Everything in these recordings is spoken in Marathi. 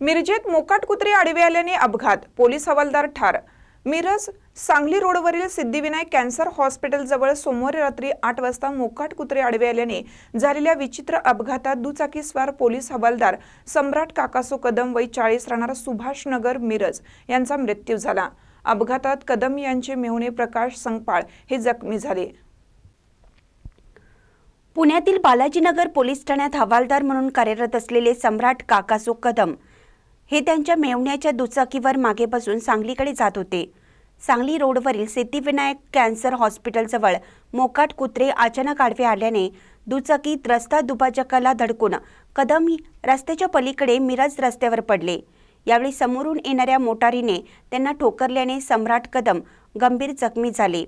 मिरजेत मोकाट कुत्रे आडवे आल्याने अपघात पोलीस हवालदार ठार. मिरज सांगली रोडवरील सिद्धिविनायक कॅन्सर हॉस्पिटलजवळ सोमवारी रात्री आठ वाजता मोकाट कुत्रे आडवे आल्याने झालेल्या विचित्र अपघातात दुचाकीस्वार पोलीस हवालदार सम्राट काकासो कदम वय चाळीस राहणार सुभाष नगर मिरज यांचा मृत्यू झाला. अपघातात कदम यांचे मेहुणे प्रकाश संगपाळ हे जखमी झाले. पुण्यातील बालाजीनगर पोलीस ठाण्यात हवालदार म्हणून कार्यरत असलेले सम्राट काकासो कदम हे त्यांच्या मेवण्याच्या दुचाकीवर मागे बसून सांगलीकडे जात होते. सांगली रोडवरील सिद्धिविनायक कॅन्सर हॉस्पिटलजवळ मोकाट कुत्रे अचानक आडवे आल्याने दुचाकीत रस्ता दुभाजकाला धडकून कदम रस्त्याच्या पलीकडे मिरज रस्त्यावर पडले. यावेळी समोरून येणाऱ्या मोटारीने त्यांना ठोकरल्याने सम्राट कदम गंभीर जखमी झाले.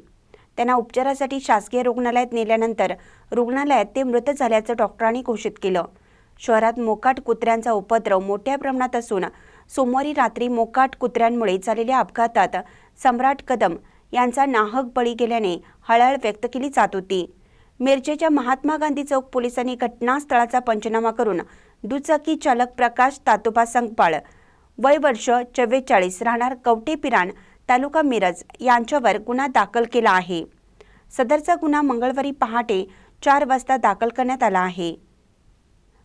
त्यांना उपचारासाठी शासकीय रुग्णालयात नेल्यानंतर रुग्णालयात ते मृत झाल्याचं डॉक्टरांनी घोषित केलं. शहरात मोकाट कुत्र्यांचा उपद्रव मोठ्या प्रमाणात असून सोमवारी रात्री मोकाट कुत्र्यांमुळे झालेल्या अपघातात सम्राट कदम यांचा नाहक बळी गेल्याने हळहळ व्यक्त केली जात होती. मिरजेच्या महात्मा गांधी चौक पोलिसांनी घटनास्थळाचा पंचनामा करून दुचाकी चालक प्रकाश तातोबा संगपाळ वय वर्ष चव्वेचाळीस राहणार कवटे पिराण तालुका मिरज यांच्यावर गुन्हा दाखल केला आहे. सदरचा गुन्हा मंगळवारी पहाटे चार वाजता दाखल करण्यात आला आहे.